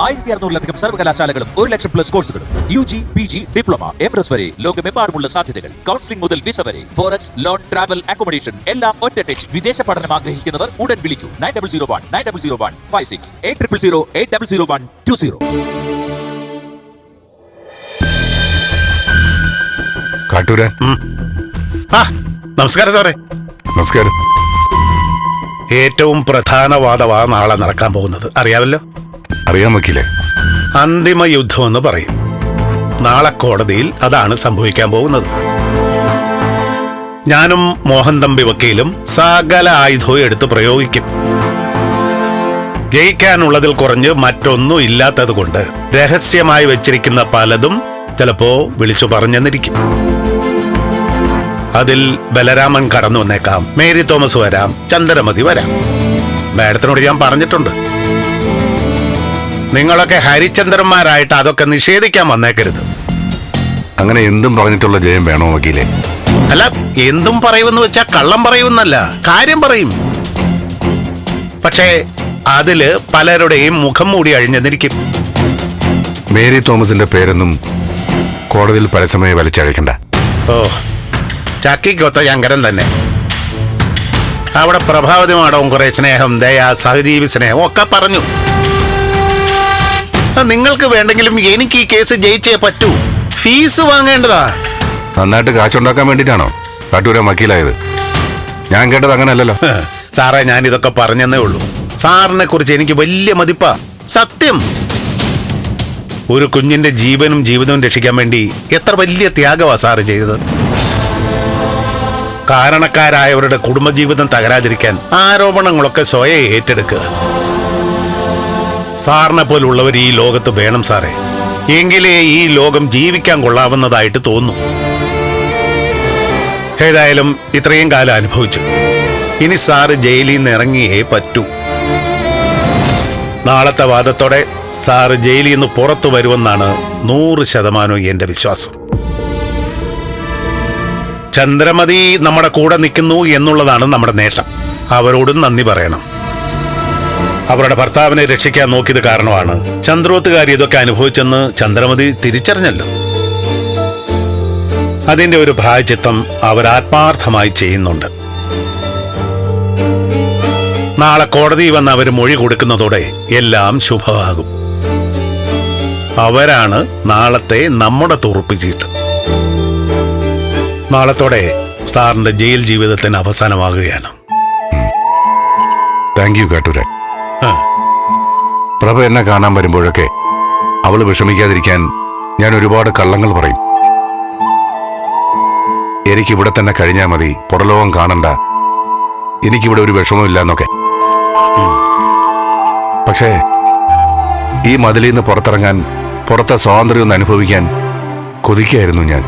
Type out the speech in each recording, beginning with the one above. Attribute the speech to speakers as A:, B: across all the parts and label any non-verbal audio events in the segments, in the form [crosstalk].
A: ആയിരത്തി അറുന്നൂറിലധികം സർവകലാശാലകളും ഒരു ലക്ഷം പ്ലസ് കോഴ്സുകളും U G P G diploma M S വരെ ലോകമെമ്പാടുമുള്ള സാധ്യതകൾ. കൗൺസിലിംഗ് മുതൽ വിസ വരെ. ഫോറക്സ് ലോൺ ട്രാവൽ അക്കോമഡേഷൻ എല്ലാം ഒറ്റ ടച്ച് വിദേശ പഠനം ആഗ്രഹിക്കുന്നവർ ഉടൻ വിളിക്കൂ. Nine double zero one nine double zero one five six eight triple zero eight double zero one two zero.
B: Katturan.
C: ആ നമസ്കാരം സാറേ.
B: നമസ്കാരം.
C: ഏറ്റവും പ്രധാന വാദമാണ് നാളെ നടക്കാൻ പോകുന്നത്. അറിയാമല്ലോ?
B: അറിയാൻ വക്കീലേ.
C: അന്തിമ യുദ്ധമെന്ന് പറയും. നാളെ കോടതിയിൽ അതാണ് സംഭവിക്കാൻ പോകുന്നത്. ഞാനും മോഹൻ തമ്പി വക്കീലും സകല ആയുധവും എടുത്ത് പ്രയോഗിക്കും. ജയിക്കാനുള്ളതിൽ കുറഞ്ഞ് മറ്റൊന്നും ഇല്ലാത്തത് കൊണ്ട് രഹസ്യമായി വെച്ചിരിക്കുന്ന പലതും ചിലപ്പോ വിളിച്ചു പറഞ്ഞെന്നിരിക്കും. അതിൽ ബലരാമൻ കടന്നു വന്നേക്കാം. മേരി തോമസ് വരാം. ചന്ദ്രമതി വരാം. മാഡത്തിനോട് ഞാൻ പറഞ്ഞിട്ടുണ്ട്. നിങ്ങളൊക്കെ ഹരിചന്ദ്രന്മാരായിട്ട് അതൊക്കെ നിഷേധിക്കാൻ വന്നേക്കരുത്.
B: അങ്ങനെ എന്തും പറഞ്ഞിട്ടുള്ള ജയം വേണോ വക്കീലെ?
C: അല്ല എന്തും പറയുമെന്ന് വെച്ചാൽ കള്ളം പറയുമെന്നല്ല കാര്യം പറയും. പക്ഷേ അതിൽ പലരുടെയും മുഖം മൂടി അഴിഞ്ഞെന്നിരിക്കും.
B: മേരി തോമസിന്റെ പേരൊന്നും കോടതിയിൽ പരസ്യമായി വലിച്ചഴക്കണ്ട.
C: ഓ ചക്കിക്കൊത്ത ശങ്കരൻ തന്നെ. അവിടെ പ്രഭാവതി മാഡവും കുറെ സ്നേഹം ദയ സഹജീവി സ്നേഹം ഒക്കെ പറഞ്ഞു. നിങ്ങൾക്ക് വേണ്ടെങ്കിലും എനിക്ക് ഈ കേസ് ജയിച്ചേ പറ്റൂ. ഫീസ് വാങ്ങേണ്ടതാ.
B: നന്നായിട്ട് കാശുണ്ടാക്കാൻ വേണ്ടിട്ടാണോ കാട്ടൂരാൻ വക്കീലായത്. ഞാൻ കേട്ടത് അങ്ങനെയല്ലല്ലോ.
C: അല്ലല്ലോ സാറേ ഞാൻ ഇതൊക്കെ പറഞ്ഞെന്നേ ഉള്ളൂ. സാറിനെ കുറിച്ച് എനിക്ക് വലിയ മതിപ്പാ. സത്യം. ഒരു കുഞ്ഞിന്റെ ജീവനും ജീവിതവും രക്ഷിക്കാൻ വേണ്ടി എത്ര വലിയ ത്യാഗമാ സാറ് ചെയ്തത്. കാരണക്കാരായവരുടെ കുടുംബജീവിതം തകരാതിരിക്കാൻ ആരോപണങ്ങളൊക്കെ സ്വയം ഏറ്റെടുക്കുക. സാറിനെ പോലുള്ളവർ ഈ ലോകത്ത് വേണം സാറേ. എങ്കിലേ ഈ ലോകം ജീവിക്കാൻ കൊള്ളാവുന്നതായിട്ട് തോന്നുന്നു ഏതായാലും ഇത്രയും കാലം അനുഭവിച്ചു. ഇനി സാറ് ജയിലിൽ നിന്ന് ഇറങ്ങിയേ പറ്റൂ. നാളത്തെ വാദത്തോടെ സാറ് ജയിലിൽ നിന്ന് പുറത്തു വരുമെന്നാണ് നൂറ് ശതമാനവും എന്റെ വിശ്വാസം. ചന്ദ്രമതി നമ്മുടെ കൂടെ നിൽക്കുന്നു എന്നുള്ളതാണ് നമ്മുടെ നേട്ടം. അവരോടും നന്ദി പറയണം. അവരുടെ ഭർത്താവിനെ രക്ഷിക്കാൻ നോക്കിയത് കാരണമാണ് ചന്ദ്രോത്തുകാരി ഇതൊക്കെ അനുഭവിച്ചെന്ന് ചന്ദ്രമതി തിരിച്ചറിഞ്ഞല്ലോ. അതിന്റെ ഒരു പ്രായച്ചിത്തം അവരാത്മാർത്ഥമായി ചെയ്യുന്നുണ്ട്. നാളെ കോടതി വന്ന് അവർ മൊഴി കൊടുക്കുന്നതോടെ എല്ലാം ശുഭമാകും. അവരാണ് നാളത്തെ നമ്മുടെ തുറപ്പിച്ചിട്ട് നാളത്തോടെ സാറിന്റെ ജയിൽ ജീവിതത്തിന് അവസാനമാകുകയാണ്.
B: താങ്ക് യു കാട്ടൂരാൻ പ്രഭ എന്നെ കാണാൻ വരുമ്പോഴൊക്കെ അവൾ വിഷമിക്കാതിരിക്കാൻ ഞാൻ ഒരുപാട് കള്ളങ്ങൾ പറയും. എനിക്കിവിടെ തന്നെ കഴിഞ്ഞാൽ മതി പുറലോകം കാണണ്ട. എനിക്കിവിടെ ഒരു വിഷമമില്ല എന്നൊക്കെ. പക്ഷേ ഈ മതിലിൽ നിന്ന് പുറത്തിറങ്ങാൻ പുറത്തെ സ്വാതന്ത്ര്യം ഒന്ന് അനുഭവിക്കാൻ കൊതിക്കായിരുന്നു ഞാൻ.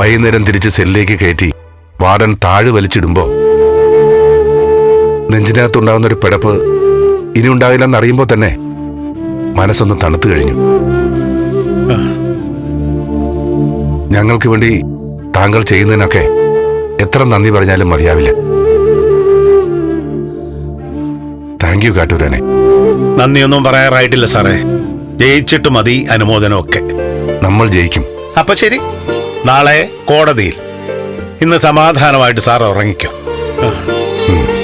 B: വൈകുന്നേരം തിരിച്ച് സെല്ലിലേക്ക് കയറ്റി വാടൻ താഴ് വലിച്ചിടുമ്പോ നെഞ്ചിനകത്തുണ്ടാകുന്ന ഒരു പിടപ്പ് ഇനി ഉണ്ടാകില്ലെന്ന് അറിയുമ്പോൾ തന്നെ മനസ്സൊന്ന് തണുത്തു കഴിഞ്ഞു. ഞങ്ങൾക്ക് വേണ്ടി താങ്കൾ ചെയ്യുന്നതിനൊക്കെ എത്ര നന്ദി പറഞ്ഞാലും മതിയാവില്ല. താങ്ക് യു കാട്ടൂരനെ.
C: നന്ദിയൊന്നും പറയാറായിട്ടില്ല സാറേ. ജയിച്ചിട്ട് മതി അനുമോദനമൊക്കെ.
B: നമ്മൾ ജയിക്കും.
C: അപ്പൊ ശരി. നാളെ കോടതിയിൽ. ഇന്ന് സമാധാനമായിട്ട് സാർ ഉറങ്ങിക്കും.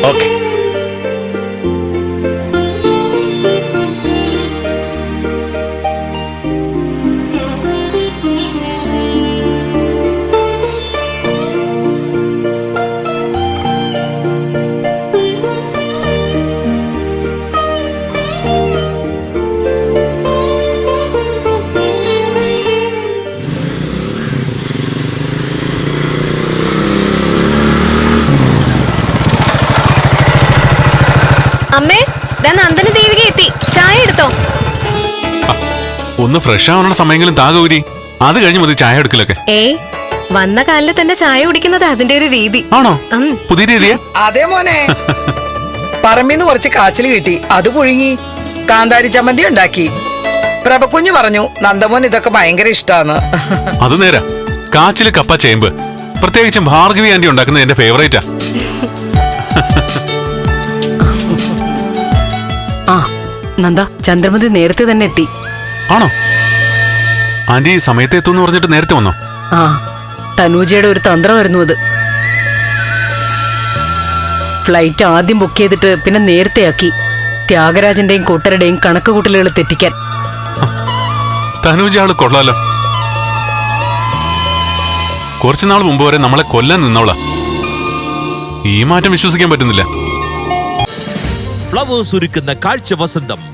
C: ഓക്കെ.
D: അമ്മേ നന്ദന ദേവിക എത്തി. ചായ എടുത്തോ?
E: ഒന്ന് ഫ്രഷ് ആവാനുള്ള സമയങ്ങളും താ ഗൗരി. അത് കഴിഞ്ഞ് മതി ചായ എടുക്കലൊക്കെ.
D: ഏ വന്ന കാലിൽ തന്നെ ചായ കുടിക്കുന്നത് അതിന്റെ ഒരു രീതി.
E: ആണോ. പുതിയ രീതിയാ?
F: അതെ മോനെ. പറമ്പിന്ന് കുറച്ച് കാച്ചിൽ കിട്ടി. അത് പുഴുങ്ങി കാന്താരി ചമ്മന്തി ഉണ്ടാക്കി. പ്രഭക്കുഞ്ഞു പറഞ്ഞു നന്ദമോൻ ഇതൊക്കെ ഭയങ്കര ഇഷ്ടാന്ന്.
E: അത് നേരാ. കാച്ചിൽ കപ്പ ചേമ്പ്. പ്രത്യേകിച്ചും ഭാർഗവി ആന്റി ഉണ്ടാക്കുന്നത് എന്റെ ഫേവറേറ്റാ [laughs]
G: നന്ദ ചന്ദ്രമതി നേരത്തെ തന്നെ എത്തി.
E: ആണോ? ആന്റി സമയത്ത് എത്തുമെന്ന് പറഞ്ഞിട്ട് നേരത്തെ വന്നോ?
G: ആ തനൂജയുടെ ഒരു തന്ത്രമായിരുന്നു അത്. ഫ്ലൈറ്റ് ആദ്യം ബുക്ക് ചെയ്തിട്ട് പിന്നെ നേരത്തെയാക്കി ത്യാഗരാജന്റെയും കൂട്ടരുടെയും കണക്ക് കൂട്ടലുകൾ തെറ്റിക്കാൻ
E: തനൂജ ആൾ കൊള്ളാലോ. കുറച്ചുനാൾ മുമ്പ് വരെ നമ്മളെ കൊല്ലാൻ നിന്നോളാ ഈ മാറ്റം വിശ്വസിക്കാൻ പറ്റുന്നില്ല.
A: ഫ്ലവേഴ്സ് ഒരുക്കുന്ന കാഴ്ച വസന്തം.